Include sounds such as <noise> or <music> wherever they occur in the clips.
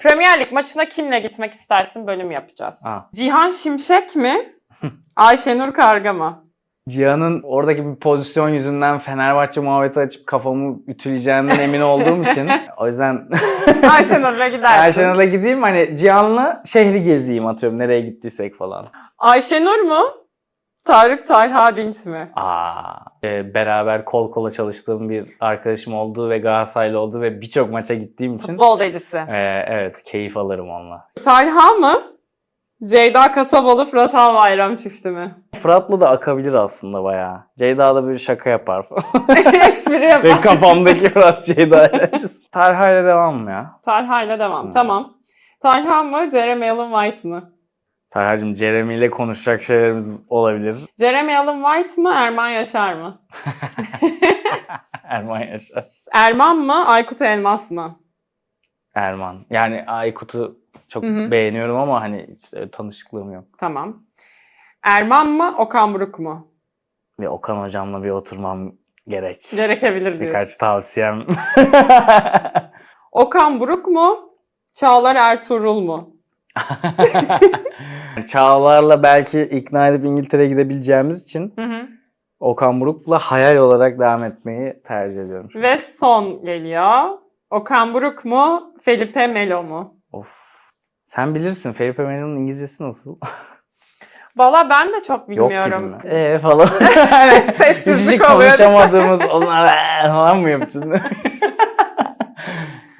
Premier Lig maçına kimle gitmek istersin bölüm yapacağız. Ha. Cihan Şimşek mi? <laughs> Ayşenur Karga mı? Cihan'ın oradaki bir pozisyon yüzünden Fenerbahçe muhabbeti açıp kafamı ütüleyeceğinden emin olduğum için <laughs> o yüzden <laughs> Ayşenur'la gidersin. Ayşenur'la gideyim hani Cihan'la şehri gezeyim atıyorum nereye gittiysek falan. Ayşenur mu? Tarık Talha Dinç mi? Aa, e, beraber kol kola çalıştığım bir arkadaşım olduğu ve Galatasaraylı olduğu ve birçok maça gittiğim için Futbol delisi. e, evet keyif alırım onunla. Talha mı? Ceyda Kasabalı Fırat Albayram çifti mi? Fırat'la da akabilir aslında bayağı. Ceyda da bir şaka yapar falan. <laughs> Espri yapar. Ve kafamdaki Fırat Ceyda ile. Talha ile devam mı ya? Talha ile devam. Hmm. Tamam. Talha mı? Jeremy Allen White mı? Talha'cığım Jeremy ile konuşacak şeylerimiz olabilir. Jeremy Allen White mı? Erman Yaşar mı? <laughs> Erman Yaşar. Erman mı? Aykut Elmas mı? Erman. Yani Aykut'u çok Hı hı. beğeniyorum ama hani hiç, e, tanışıklığım yok. Tamam. Erman mı? Okan Buruk mu? Ve Okan hocamla bir oturmam gerek. Gerekebilir diyorsun. Birkaç tavsiyem. <laughs> Okan Buruk mu? Çağlar Ertuğrul mu? Çağlar'la belki ikna edip İngiltere'ye gidebileceğimiz için Hı hı. Okan Buruk'la hayal olarak devam etmeyi tercih ediyorum. Ve son geliyor. Okan Buruk mu? Felipe Melo mu? Of. Sen bilirsin Felipe Melo'nun İngilizcesi nasıl? <laughs> Valla ben de çok Yok gibi bilmiyorum. mi? Eee falan. <laughs> evet <laughs> Hiçbir şey sessizlik oluyor. konuşamadığımız onlar "Eee" falan mı yapacağız?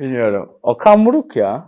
Bilmiyorum. Okan Buruk ya.